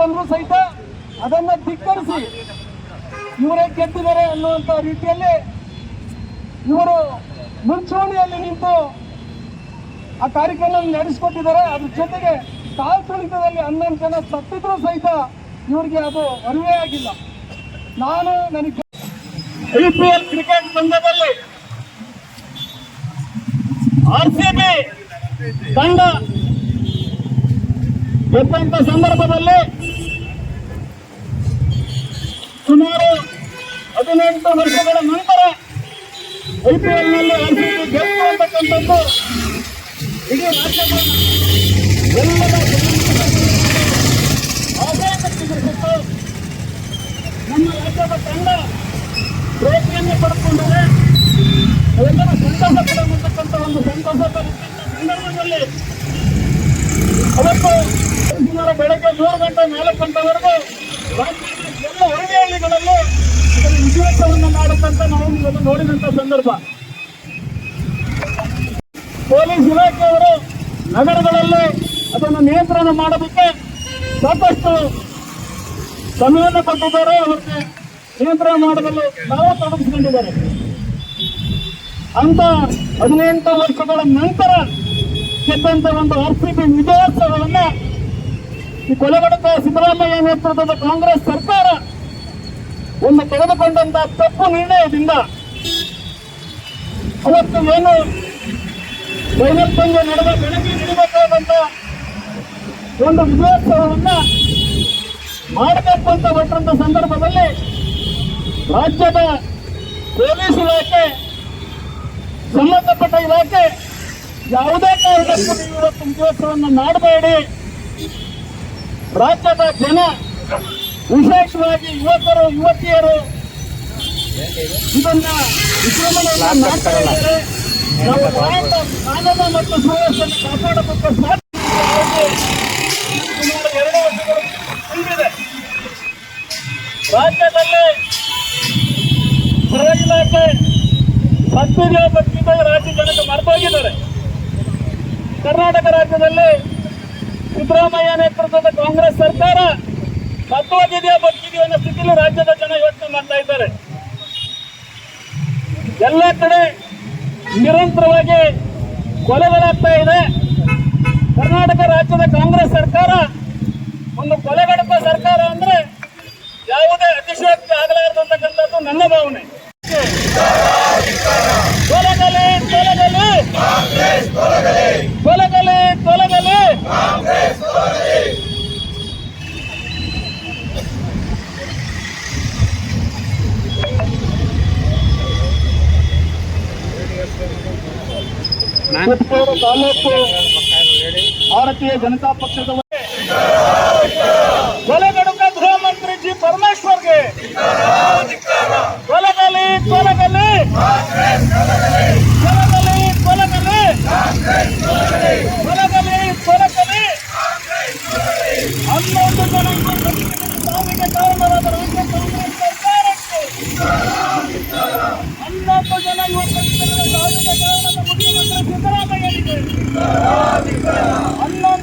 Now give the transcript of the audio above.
ತಂದ್ರು ಸಹಿತ ಅದನ್ನ ಧಿಕ್ಕರಿಸಿ ಇವರೇ ಗೆದ್ದಿದ್ದಾರೆ ಅನ್ನುವಂತ ರೀತಿಯಲ್ಲಿ ಇವರು ಮುಂಚೂಣಿಯಲ್ಲಿ ನಿಂತು ಆ ಕಾರ್ಯಕ್ರಮ ನಡೆಸಿಕೊಟ್ಟಿದ್ದಾರೆ. ಅದ್ರ ಜೊತೆಗೆ ಕಾಲ್ ಹನ್ನೊಂದು ಜನ ಸತ್ತಿದ್ರು ಸಹಿತ ಇವರಿಗೆ ಅದು ಅರಿವೇ ಆಗಿಲ್ಲ. ನಾನು ನನಗೆ ಐ ಪಿ ಎಲ್ ಕ್ರಿಕೆಟ್ ತಂಡದಲ್ಲಿ ಆರ್ ಸಿ ಬಿ ತಂಡ ಗೆದ್ದಂತ ಸಂದರ್ಭದಲ್ಲಿ ಸುಮಾರು ಹದಿನೆಂಟು ವರ್ಷಗಳ ನಂತರ ಐ ಪಿ ಎಲ್ನಲ್ಲಿ ನಲ್ಲಿ ಆರ್ ಸಿ ಬಿ ಗೆದ್ದು ಅಂತಕ್ಕಂಥದ್ದು ಇಡೀ ರಾಜ್ಯದ ಎಲ್ಲರ ಎದುರಿಸಿತ್ತು ನಮ್ಮ ರಾಜ್ಯದ ತಂಡ ಪ್ರೇರಣೆಯನ್ನು ಪಡೆದುಕೊಂಡರೆ ಎಲ್ಲರ ಸಂತೋಷ ಪಡುವಂತಕ್ಕಂಥ ಒಂದು ಸಂತೋಷದ ಸಂದರ್ಭದಲ್ಲಿ ಅವತ್ತು ಹಳ್ಳಿಗಳಲ್ಲೂ ಸಂದರ್ಭ. ಪೊಲೀಸ್ ಇಲಾಖೆಯವರು ನಗರಗಳಲ್ಲಿ ಅದನ್ನು ನಿಯಂತ್ರಣ ಮಾಡೋದಕ್ಕೆ ಸಾಕಷ್ಟು ಸಮಯವನ್ನು ಕೊಟ್ಟಿದ್ದಾರೆ. ಅವರಿಗೆ ನಿಯಂತ್ರಣ ಮಾಡಲು ನಾವು ತೊಡಗಿಸಿಕೊಂಡಿದ್ದಾರೆ. ಅಂತ ಹದಿನೆಂಟು ವರ್ಷಗಳ ನಂತರ ಗೆದ್ದಂತ ಒಂದು ಆರ್ಥಿಕ ವಿಜಯೋತ್ಸವವನ್ನ ಈ ಕೊಲೆಗಡಕ ಸಿದ್ದರಾಮಯ್ಯ ನೇತೃತ್ವದ ಕಾಂಗ್ರೆಸ್ ಸರ್ಕಾರ ಒಂದು ತೆಗೆದುಕೊಂಡಂತ ತಪ್ಪು ನಿರ್ಣಯದಿಂದ ಅವತ್ತು ಏನು ಬೈನಪ್ಪಂಗೆ ನಡೆದ ಬೆಳಗ್ಗೆ ನೀಡಬೇಕಾದಂತ ಒಂದು ವಿಜಯೋತ್ಸವವನ್ನ ಮಾಡಬೇಕು ಅಂತ ಬಟ್ಟಂತ ಸಂದರ್ಭದಲ್ಲಿ ರಾಜ್ಯದ ಪೊಲೀಸ್ ಇಲಾಖೆ, ಸಂಬಂಧಪಟ್ಟ ಇಲಾಖೆ ಯಾವುದೇ ಕಾರಣಕ್ಕೂ ನೀವು ಇವತ್ತು ವಿಜಯೋತ್ಸವವನ್ನು ಮಾಡಬೇಡಿ. ರಾಜ್ಯದ ಜನ ವಿಶೇಷವಾಗಿ ಯುವಕರು, ಯುವತಿಯರು ಇದನ್ನ ವಿಜೃಂಭಣೆಯಿಂದ ಮಾಡ್ತಾ ನಾವು ಭಾರತ ಕಾನೂನು ಮತ್ತು ಸುವ್ಯವಸ್ಥೆಯನ್ನು ಕಾಪಾಡಬೇಕು. ಸಾಧ್ಯ ಸುಮಾರು ಎರಡು ವರ್ಷಗಳು ತುಂಬಿದೆ ರಾಜ್ಯದಲ್ಲಿ ಗೃಹ ಇಲಾಖೆ ಬಗ್ಗೆ ರಾಜ್ಯ ಜನತೆ ಮರೆತೋಗಿದ್ದಾರೆ ಕರ್ನಾಟಕ ರಾಜ್ಯದಲ್ಲಿ ಸಿದ್ದರಾಮಯ್ಯ ನೇತೃತ್ವದ ಕಾಂಗ್ರೆಸ್ ಸರ್ಕಾರ ಸತ್ವಾಗಿದೆಯಾ ಬದುಕಿದೆಯೋ ಅನ್ನೋ ಸ್ಥಿತಿಯಲ್ಲಿ ರಾಜ್ಯದ ಜನ ಯೋಚನೆ ಮಾಡ್ತಾ ಇದ್ದಾರೆ. ಎಲ್ಲ ಕಡೆ ನಿರಂತರವಾಗಿ ಕೊಲೆಗಳಾಗ್ತಾ ಇದೆ. ಕರ್ನಾಟಕ ರಾಜ್ಯದ ಕಾಂಗ್ರೆಸ್ ಸರ್ಕಾರ ಒಂದು ಕೊಲೆಗಡಪ ಸರ್ಕಾರ ಅಂದ್ರೆ ಯಾವುದೇ ಅತಿಶಯೋಕ್ತಿ ತಾಲೂಕು ಭಾರತೀಯ ಜನತಾ ಪಕ್ಷದ ಲಕ್ಷಕ್ಕೂ ಜನ ಇವತ್ತು ಸಾವಿರದ ಕಾರಣದ ಮುಖ್ಯಮಂತ್ರಿ ಸಿದ್ದರಾಮಯ್ಯರಿಗೆ ಹನ್ನೊಂದು